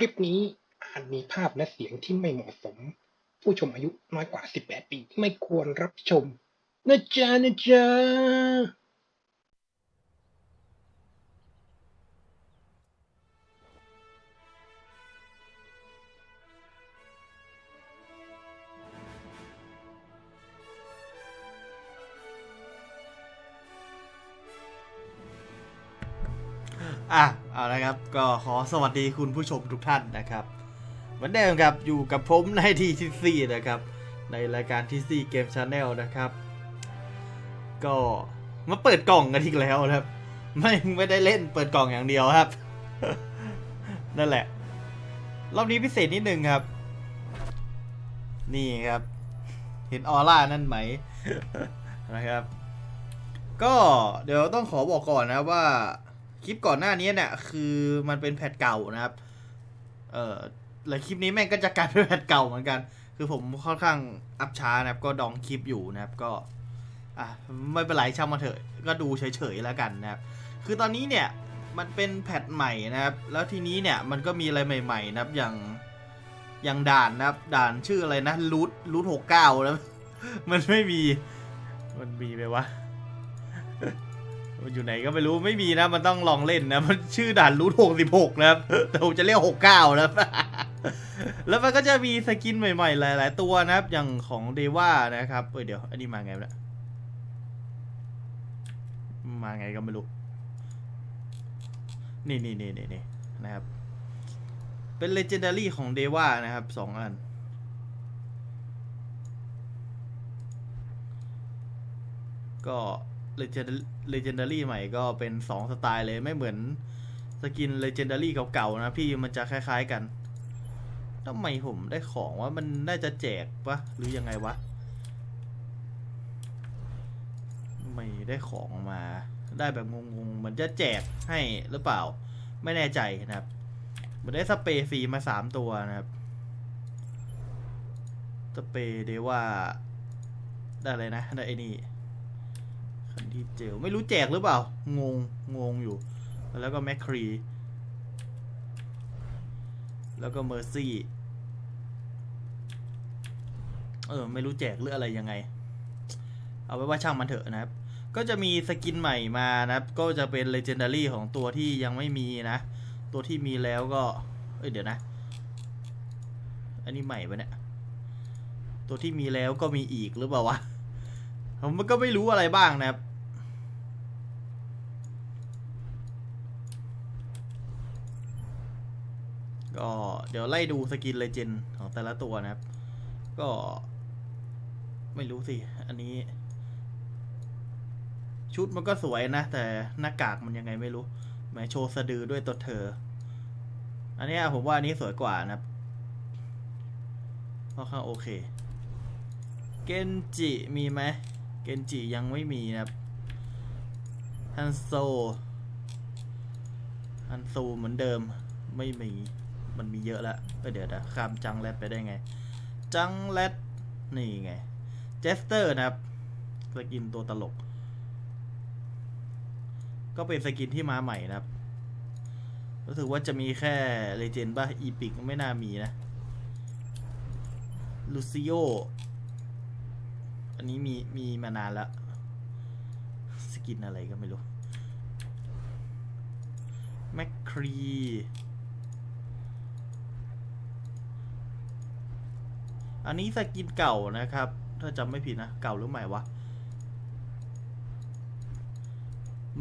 คลิปนี้อาจมีภาพและเสียงที่ไม่เหมาะสม ผู้ชมอายุน้อยกว่า 18 ปี ไม่ควรรับชม นะจ๊ะนะจ๊ะ อะเอาละครับก็ขอสวัสดีคุณผู้ชมทุกท่านนะครับเหมือนเดิมครับอยู่กับผมในทีทีซีนะครับในรายการทีซีเกมชาแนลนะครับ ก็มาเปิดกล่องกันอีกแล้วครับ ไม่ไม่ได้เล่นเปิดกล่องอย่างเดียวครับ นั่นแหละ รอบนี้พิเศษนิดนึงครับ นี่ครับ เห็นออร่านั่นไหมนะครับ ก็เดี๋ยวต้องขอบอกก่อนนะว่า คลิปก่อนหน้านี้เนี่ยคือมันเป็นแพทเก่านะครับ เอ่อแล้วคลิปนี้แม่งก็จะกลายเป็นแพทเก่าเหมือนกัน คือผมค่อนข้างอัพช้านะครับ ก็ดองคลิปอยู่นะครับก็ อะไม่เป็นไรช่างมาเถอะ ก็ดูเฉยๆแล้วกันนะครับ คือตอนนี้เนี่ยมันเป็นแพทใหม่นะครับ แล้วทีนี้เนี่ยมันก็มีอะไรใหม่ๆนะครับอย่างอย่างด่านนะครับ ด่านชื่ออะไรนะรูทรูทหกเก้าแล้วมันไม่มี มันมีไหมวะ อยู่ไหนก็ไม่รู้ไม่มีนะ มันต้องลองเล่นนะ มันชื่อด่านรูทหกสิบหกนะครับ แต่ผมจะเรียกหกเก้านะแล้วมันก็จะมีสกินใหม่ๆ หลาย ๆ ตัวนะครับ อย่างของเดว่านะครับเอ้ยเดี๋ยว อันนี้มาไงวะเนี่ยมาไงก็ไม่รู้ นี่นี่นี่นี่นี่นะครับ เป็น legendary ของเดว่านะครับสองอันก็ Legend- legendary ใหม่ก็เป็น2สไตล์เลยไม่เหมือนสกิน legendary เก่าๆนะพี่มันจะคล้ายๆกันทำไมผมได้ของว่ามันน่าจะแจกปะหรือยังไงวะไม่ได้ของมา ได้แบบงงๆเหมือนจะแจกให้หรือเปล่า ไม่แน่ใจนะครับมือนได้สเปรย์ฟรีมาสามตัวนะครับ สเปรย์เดว่า ได้อะไรนะ ได้ไอ้นี่ คันที่เจลไม่รู้แจกหรือเปล่า งง งงอยู่ แล้วก็แมคครี แล้วก็เมอร์ซี่ เออ ไม่รู้แจกหรืออะไรยังไง เอาไว้ว่าช่างมันเถอะนะครับ ก็จะมีสกินใหม่มานะครับ ก็จะเป็น Legendary ของตัวที่ยังไม่มีนะ ตัวที่มีแล้วก็ เอ้ย เดี๋ยวนะ อันนี้ใหม่ปะเนี่ย ตัวที่มีแล้วก็มีอีกหรือเปล่าวะผมมันก็ไม่รู้อะไรบ้างนะครับ ก็เดี๋ยวไล่ดูสกินเลเจนของแต่ละตัวนะครับ ก็ ไม่รู้สิ อันนี้ ชุดมันก็สวยนะ แต่หน้ากากมันยังไงไม่รู้แหมโชว์สะดือด้วยตัวเธอ อันนี้ผมว่าอันนี้สวยกว่านะครับค่อนข้างโอเค เกนจิมีไหม เกนจิยังไม่มีนะครับ ฮันโซ ฮันโซเหมือนเดิมไม่มี มันมีเยอะแล้วเอ้ยเดี๋ยวนะข้ามจังแรดไปได้ไง จังแรดนี่ไงเจสเตอร์นะครับสกินตัวตลก ก็เป็นสกินที่มาใหม่นะครับรู้สึกว่าจะมีแค่เลเจนด์ป่ะอีพิกไม่น่ามีนะลูซิโออันนี้มีมีมานานแล้วสกินอะไรก็ไม่รู้แมคครี อันนี้สกินเก่านะครับ ถ้าจำไม่ผิดนะ เก่าหรือใหม่วะ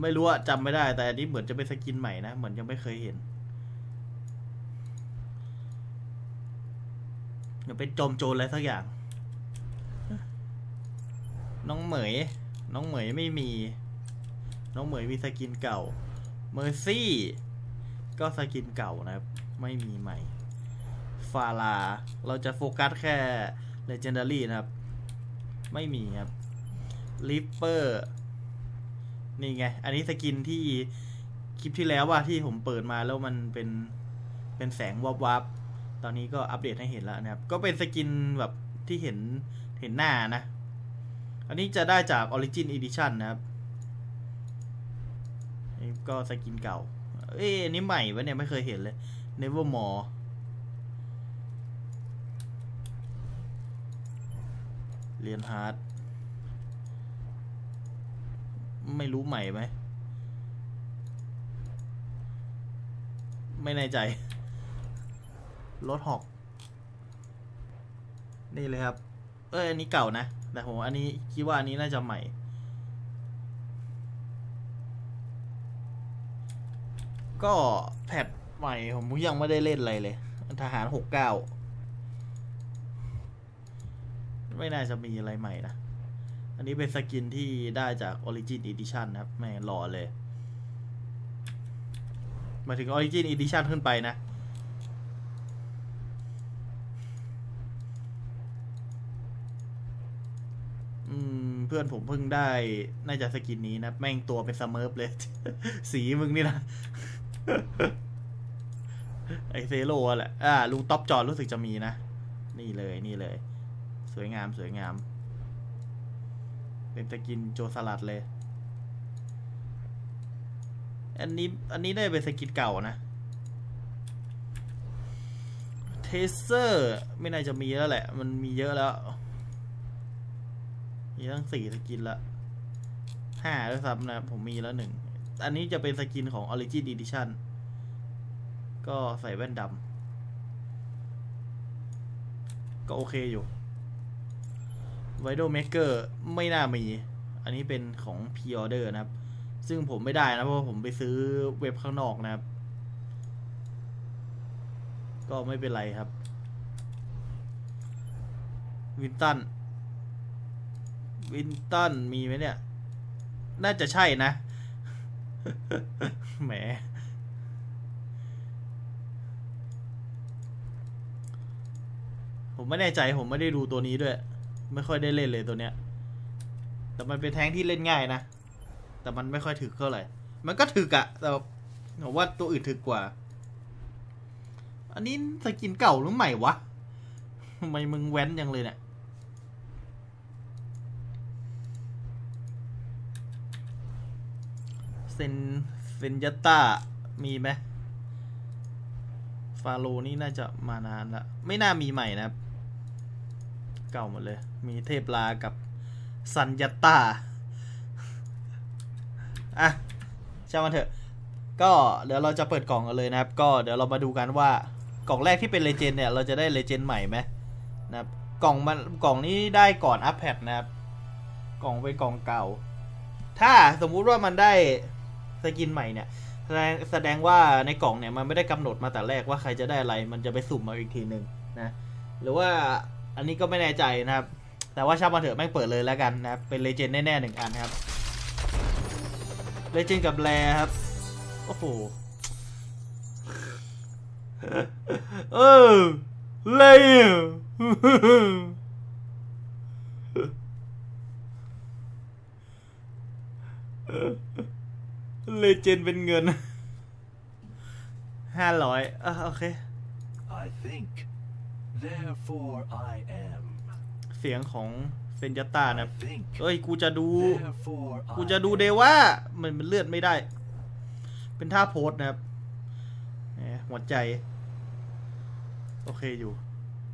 ไม่รู้อะจำไม่ได้ แต่อันนี้เหมือนจะเป็นสกินใหม่นะ เหมือนยังไม่เคยเห็นเหมือนเป็นจอมโจรอะไรสักอย่าง น้องเหมย น้องเหมยไม่มี น้องเหมยมีสกินเก่า เมอร์ซี่ ก็สกินเก่านะครับ ไม่มีใหม่าลา เราจะโฟกัสแค่ Legendary นะครับ ไม่มีครับลิปเปอร์นี่ไง อันนี้สกินที่คลิปที่แล้วว่าที่ผมเปิดมาแล้วมันเป็นเป็นแสงวับวับตอนนี้ก็อัปเดตให้เห็นแล้วนะครับ ก็เป็นสกินแบบที่เห็นเห็นหน้านะ อันนี้จะได้จาก Origin Edition นะครับนี่ก็สกินเก่า เอ้ยอันนี้ใหม่วะเนี่ย ไม่เคยเห็นเลย Nevermore เรียนฮาร์ดไม่รู้ใหม่ไหม ไม่แน่ใจ รถหอก นี่เลยครับ เอ้ย อันนี้เก่านะ แต่ผมอันนี้คิดว่าอันนี้น่าจะใหม่ ก็แพทใหม่ผมยังไม่ได้เล่นอะไรเลย ทหารหกเก้า ไม่น่าจะมีอะไรใหม่นะ อันนี้เป็นสกินที่ได้จาก Origin Edition นะครับ แม่งหล่อเลย มาถึง Origin Edition ขึ้นไปนะ อืม เพื่อนผมเพิ่งได้ น่าจะสกินนี้นะ แม่งตัวเป็นสเมิร์ฟเลย สีมึงนี่นะไอเซโร่แหละ อ่า ลุงท็อปจอดรู้สึกจะมีนะ นี่เลย นี่เลย สวยงามสวยงาม เป็นสกินโจสลัดเลย อันนี้อันนี้ได้เป็นสกินเก่านะเทเซอร์ไม่น่าจะมีแล้วแหละ มันมีเยอะแล้ว มีตั้งสี่สกินละห้าด้วยซ้ำนะ ผมมีแล้วหนึ่ง อันนี้จะเป็นสกินของ Origin Edition ก็ใส่แว่นดำก็โอเคอยู่ v i d o Maker ไม่น่ามี อันนี้เป็นของ p r Order นะครับ ซึ่งผมไม่ได้นะเพราะผมไปซื้อเว็บข้างนอกนะครับ ก็ไม่เป็นไรครับ วินตัน วินตันมีไหมเนี่ย น่าจะใช่นะ แหมผมไม่แน่ใจผมไม่ได้ดูตัวนี้ด้วย ไม่ค่อยได้เล่นเลยตัวเนี้ย แต่มันเป็นแท้งที่เล่นง่ายนะ แต่มันไม่ค่อยถึกเท่าไหร่ มันก็ถึกอะแต่ผมว่าตัวอื่นถึกกว่า อันนี้สกินเก่าหรือใหม่วะทำไมมึงแว้นยังเลยเนี่ยเซนเซนยัตตามีไหมฟาโลนี่น่าจะมานานละ ไม่น่ามีใหม่นะครับ เก่าหมดเลย มีเทพลากับซันยัตตาอะช่างมันเถอะ ก็เดี๋ยวเราจะเปิดกล่องกันเลยนะครับ ก็เดี๋ยวเรามาดูกันว่ากล่องแรกที่เป็นเลเจนเนี่ย เราจะได้เลเจนใหม่ไหมนะครับกล่องมันกล่องนี้ได้ก่อนอัปแพดนะครับ กล่องเป็นกล่องเก่า ถ้าสมมุติว่ามันได้สกินใหม่เนี่ยแสดงแสดงว่าในกล่องเนี่ยมันไม่ได้กำหนดมาแต่แรกว่าใครจะได้อะไร มันจะไปสุ่มมาอีกทีหนึ่งนะหรือว่าอันนี้ก็ไม่แน่ใจนะครับ แต่ว่าช่างมาเถอะไม่งเปิดเลยแล้วกันนะครับ เป็นเลเจนแน่ๆหนึ่งอันครับ เลเจนกับแรครับ โอ้โห เออเลเลเจนเป็นเงินห้าร้อยอะโอเค I think, therefore I am. เสียงของเซนยต้า I นะ think, เอ้ย กูจะดู therefore กู I จะดู am. เดว่ามันมันเลื่อนไม่ได้ เป็นท่าโพสต์นะครับแหมหัวใจ โอเคอยู่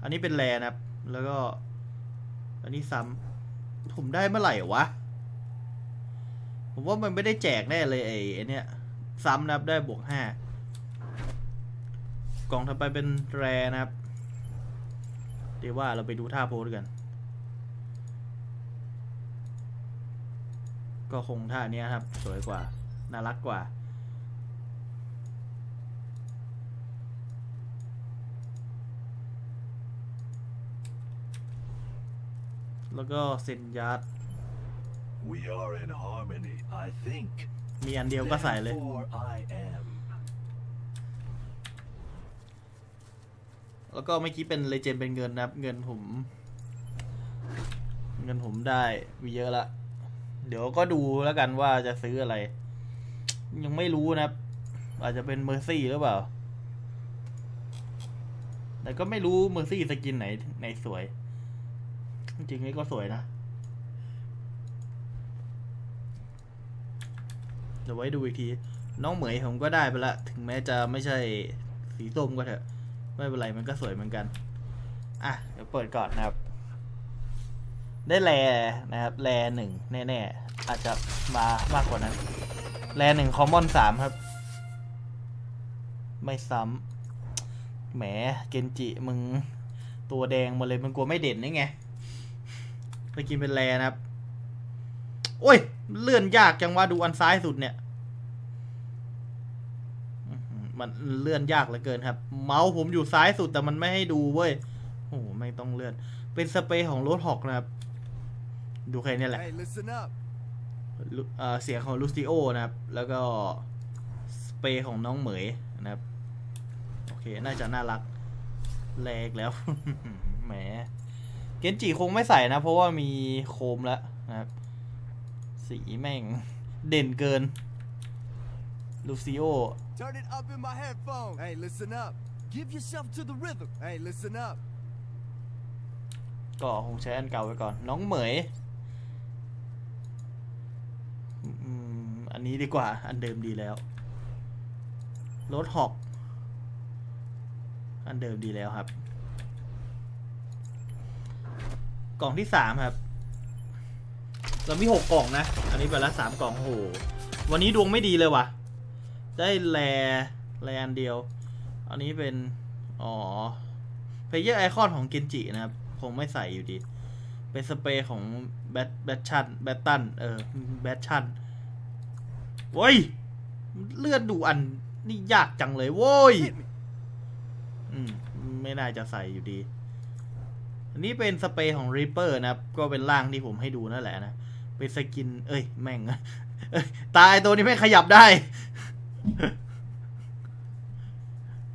อันนี้เป็นแรนะครับ แล้วก็ อันนี้ซ้ำผมได้เมื่อไหร่วะ ผมว่ามันไม่ได้แจกแน่เลยไอ้ไอ้เนี่ย ซ้ำนะครับได้บวกห้ากล่องถัดไปเป็นแรนะครับ เดี๋ยวว่าเราไปดูท่าโพสกัน ก็คงท่าเนี้ยครับ สวยกว่า น่ารักกว่า แล้วก็เซนยัด We are in harmony, I think. มีอันเดียวก็ใส่เลย Therefore I am. แล้วก็เมื่อกี้เป็นเลเจนเป็นเงินนะครับ เงินผม เงินผมได้มีเยอะละ เดี๋ยวก็ดูแล้วกันว่าจะซื้ออะไร ยังไม่รู้นะครับ อาจจะเป็นเมอร์ซี่หรือเปล่า แต่ก็ไม่รู้เมอร์ซี่สกินไหนไหนสวย จริงๆนี่ก็สวยนะ เดี๋ยวไว้ดูอีกที น้องเหมยผมก็ได้ไปละ ถึงแม้จะไม่ใช่สีส้มก็เถอะ ไม่เป็นไรมันก็สวยเหมือนกัน อะ เดี๋ยวเปิดก่อนนะครับ ได้แลนะครับแลหนึ่งแน่ๆ อาจจะมามากกว่านั้นแลหนึ่งคอมมอนสามครับ ไม่ซ้ำแหมเกนจิมึงตัวแดงมาเลยมึงกลัวไม่เด่นนี่ไงไปกินเป็นแลนะครับ โอ้ย เลื่อนยากจังว่าดูอันซ้ายสุดเนี่ย มันเลื่อนยากเหลือเกินครับ เมาส์ผมอยู่ซ้ายสุดแต่มันไม่ให้ดูเว้ยโอ้ไม่ต้องเลื่อน เป็นสเปรย์ของรถหอกนะครับ ดูแค่นี้แหละ Hey, listen up. ลูเอ่อเสียงของลูซิโอนะครับ แล้วก็สเปรย์ของน้องเหมยนะครับ โอเค น่าจะน่ารักแรกแล้ว แหม เกนจิคงไม่ใส่นะ เพราะว่ามีโคมแล้วนะครับ สีแม่งเด่นเกิน ลูซิโอ Turn it up in my headphones. Hey, listen up. Give yourself to the rhythm. Hey, listen up. ก็คงใช้อันเก่าไว้ก่อน น้องเหมยอืมอั นนี้ดีกว่า อันเดิมดีแล้วรถหอกอันเดิมดีแล้วครับ กล่องที่สามครับ เรามีหกกล่องนะ อันนี้ไปละสามกล่องโอ้โหวันนี้ดวงไม่ดีเลยว่ะ ได้แลแลนเดียว อันนี้เป็น อ๋อเพลเยอร์ไอคอนของเกนจินะครับ คงไม่ใส่อยู่ดี เป็นสเปรย์ของแบทแบทชันแบทตัน เออ แบทชัน โว้ย เลื่อนดูอันนี่ยากจังเลยโว้ย อืม ไม่น่าจะใส่อยู่ดี อันนี้เป็นสเปรย์ของ Reaper นะครับ ก็เป็นร่างที่ผมให้ดูนั่นแหละนะ เป็นสกิน เอ้ย แม่งเอ้ยตายตัวนี้ไม่ขยับได้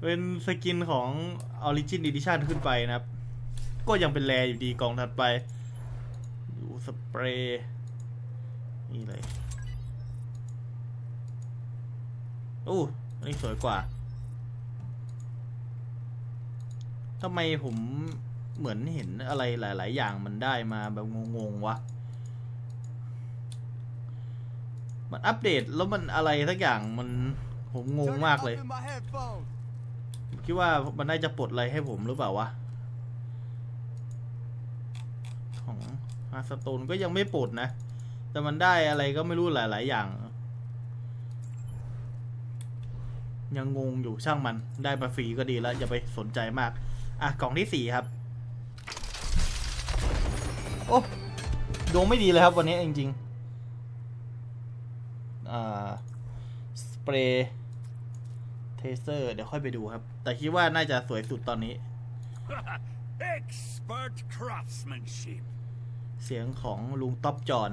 เป็นสกินของ Origin Edition ขึ้นไปนะครับ ก็ยังเป็นแรอยู่ดีกองถัดไป ดูสเปรย์นี่เลย โอ้อันนี้สวยกว่าทำไมผมเหมือนเห็นอะไรหลาย ๆ อย่างมันได้มาแบบงง ๆ วะ มันอัปเดตแล้วมันอะไรสักอย่างมันผมงง Turn it มาก up เลย in my headphones. คิดว่ามันน่าจะปลดอะไรให้ผมหรือเปล่าวะ ของฮาสโตนก็ยังไม่ปลดนะ แต่มันได้อะไรก็ไม่รู้หลาย ๆ อย่าง ยังงงอยู่ช่างมันได้มาฟรีก็ดีแล้ว อย่าไปสนใจมาก อะ กล่องที่สี่ครับ โอ้ดวงไม่ดีเลยครับวันนี้จริงๆอ่าสเปรย์เทเซอร์เดี๋ยวค่อยไปดูครับ แต่คิดว่าน่าจะสวยสุดตอนนี้ Expert craftsmanship. เสียงของลุงท็อปจอน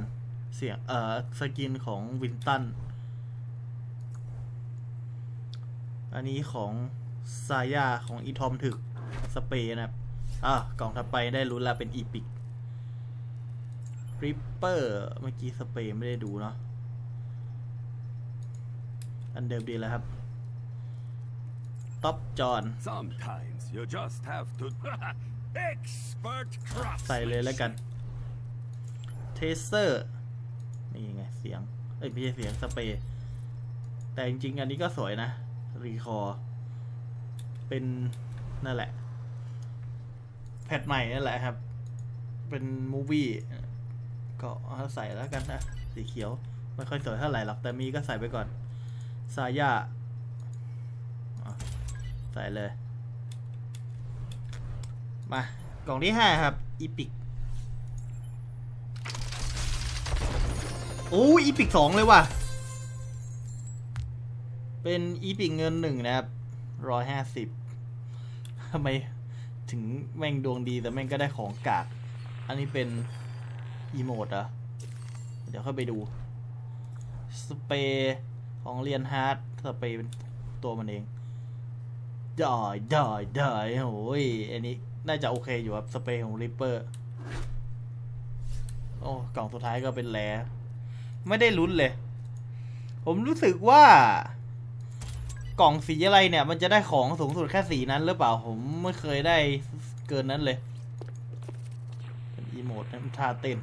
เสียงเอ่อสกินของวินตัน อันนี้ของซายาของอีทอมถึกสเปรย์นะครับ อะกล่องถัดไปได้รู้แล้วเป็นอีพิกริปเปอร์เมื่อกี้สเปรย์ไม่ได้ดูเนาะ อันเดิมดีแล้วครับท็อปจอน Sometimes you just have to. Expert ใส่เลยแล้วกัน craftsmanship. เทเซอร์ นี่ไงเสียง เอ้ยไม่ใช่เสียงสเปรย์แต่จริงๆ อันนี้ก็สวยนะ รีคอร์เป็นนั่นแหละ แพทใหม่นั่นแหละครับ เป็นมูวี่ก็ใส่แล้วกันนะ สีเขียว ไม่ค่อยสวยเท่าไหร่หรอก แต่มีก็ใส่ไปก่อนซาย่าใส่เลย มากล่องที่ห้าครับ อีพิกโอ้อีพิกสองเลยว่ะ เป็นอีพิกเงินหนึ่งนะครับร้อยห้าสิบทำไมถึงแม่งดวงดีแต่แม่งก็ได้ของกากอันนี้เป็นอีโมดเหรอะเดี๋ยวค่อยไปดู สเปร์ของเรียนฮาร์ดสเปร์เป็นตัวมันเองได้ได้ได้โอ้ยอันนี้น่าจะโอเคอยู่ครับ สเปร์ของริปเปอร์ โอ้ กล่องสุดท้ายก็เป็นแลไม่ได้ลุ้นเลย ผมรู้สึกว่า กล่องสีอะไรเนี่ย มันจะได้ของสูงสุดแค่สีนั้นหรือเปล่าผมไม่เคยได้เกินนั้นเลยเป็นอีโมดนะมันท่าเต้น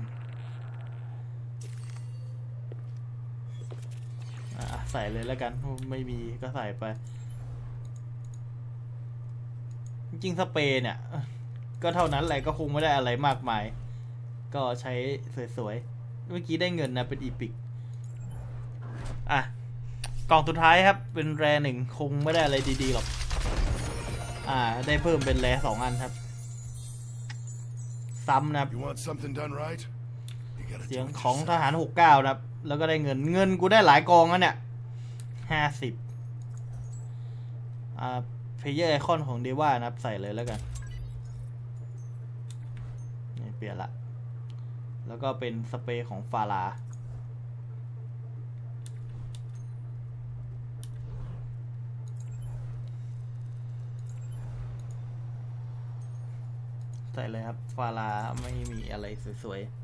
อะใส่เลยแล้วกัน ไม่มีก็ใส่ไป จริงสเปรย์เนี่ย ก็เท่านั้นแหละก็คงไม่ได้อะไรมากมาย ก็ใช้สวยๆ เมื่อกี้ได้เงินนะเป็นอีพิก กล่องสุดท้ายครับ เป็นแรหนึ่งคงไม่ได้อะไรดีๆหรอก อ่า ได้เพิ่มเป็นแรสองอันครับ ซ้ำนะครับ You want something done right? You gotta เสียง do it ของท yourself. หารหกเก้านะครับ แล้วก็ได้เงินเงินกูได้หลายกองแล้วเนี่ยห้าสิบอ่าเพเยอร์ไอคอนของเดว่านะครับ ใส่เลยแล้วกันนี่เปลี่ยนละ แล้วก็เป็นสเปรย์ของฟารา ใส่เลยครับ ฟาราไม่มีอะไรสวยๆ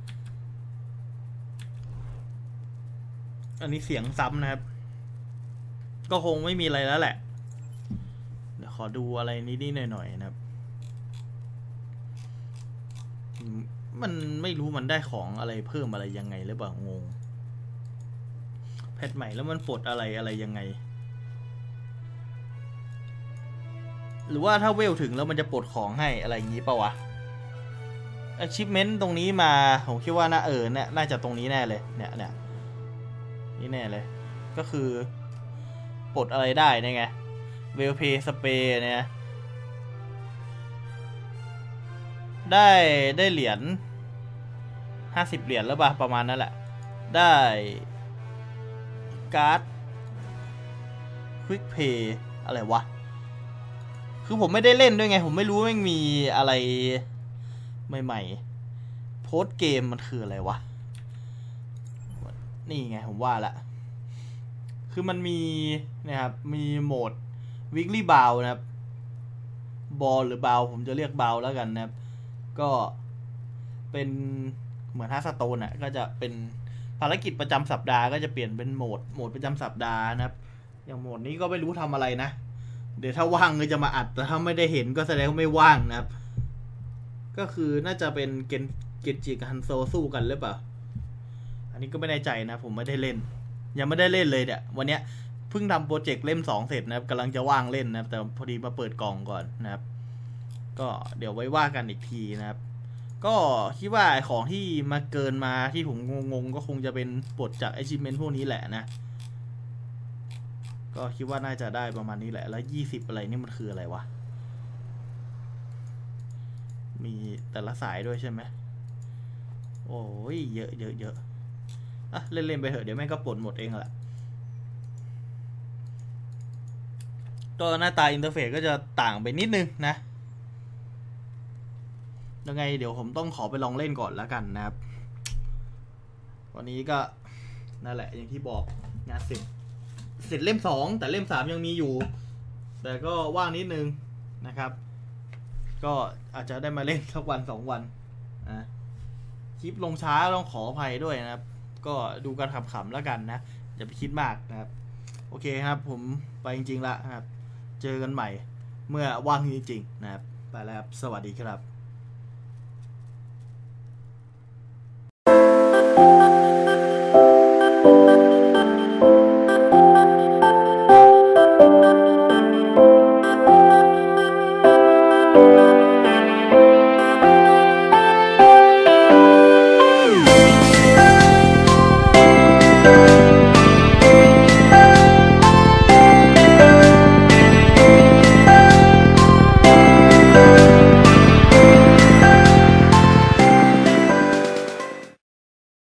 อันนี้เสียงซ้ำนะครับ ก็คงไม่มีอะไรแล้วแหละ เดี๋ยวขอดูอะไรนิดๆหน่อยๆนะครับมมันไม่รู้มันได้ของอะไรเพิ่มอะไรยังไงหรือเปล่างง แพทใหม่แล้วมันปลดอะไรอะไรยังไงหรือว่าถ้าเวลถึงแล้วมันจะปลดของให้อะไรอย่างนี้ปะวะ achievement ตรงนี้มา ผมคิดว่าน่าเออเนี่ยน่าจะตรงนี้แน่เลย เนี่ยเนี่ยนี่แน่เลย ก็คือปลดอะไรได้เนี่ยไงเวลเพย์สเปย์เนี่ยได้ได้เหรียญห้าสิบเหรียญแล้วป่ะ ประมาณนั้นแหละ ได้การ์ดควิกเพย์อะไรวะ คือผมไม่ได้เล่นด้วยไง ผมไม่รู้ว่ามันมีอะไร ใหม่ๆ โพสเกมมันคืออะไรวะ นี่ไงผมว่าละ คือมันมีนะครับ มีโหมด weekly b o w นะครับ บอลหรือบาวผมจะเรียกบาวแล้วกันนะครับ ก็เป็นเหมือนฮาสโตนอะ ก็จะเป็นภารกิจประจำสัปดาห์ก็จะเปลี่ยนเป็นโหมด โหมดประจำสัปดาห์นะครับ อย่างโหมดนี้ก็ไม่รู้ทำอะไรนะ เดี๋ยวถ้าว่างก็จะมาอัด แต่ถ้าไม่ได้เห็นก็แสดงว่าไม่ว่างนะครับ ก็คือน่าจะเป็นเกนเกนจิกับฮันโซสู้กันหรือเปล่า อันนี้ก็ไม่แน่ใจนะ ผมไม่ได้เล่น ยังไม่ได้เล่นเลยเนี่ยวันเนี้ยเพิ่งทำโปรเจกต์เล่มสองเสร็จนะครับกำลังจะว่างเล่นนะครับ แต่พอดีมาเปิดกล่องก่อนนะครับ ก็เดี๋ยวไว้ว่ากันอีกทีนะครับ ก็คิดว่าของที่มาเกินมาที่ผมงงๆ ก็คงจะเป็นปลดจาก achievement พวกนี้แหละนะ ก็คิดว่าน่าจะได้ประมาณนี้แหละ แล้วยี่สิบอะไรนี่มันคืออะไรวะ มีแต่ละสายด้วยใช่ไหมโอ้ยเยอะเยอะเยอะอะเล่นๆไปเถอะเดี๋ยวแม่งก็ปลดหมดเองแหละก็หน้าตาอินเทอร์เฟซก็จะต่างไปนิดนึงนะ ยังไงเดี๋ยวผมต้องขอไปลองเล่นก่อนแล้วกันนะครับ วันนี้ก็นั่นแหละอย่างที่บอกงานเสร็จเสร็จเล่มสองแต่เล่มสามยังมีอยู่ แต่ก็ว่างนิดนึงนะครับ ก็อาจจะได้มาเล่นสักวันสองวันนะคลิปลงช้าต้องขออภัยด้วยนะครับ ก็ดูกันขำๆแล้วกันนะอย่าไปคิดมากนะครับ โอเคครับผมไปจริงๆละนะครับ เจอกันใหม่เมื่อว่างจริงๆนะครับ ไปแล้วครับ สวัสดีครับ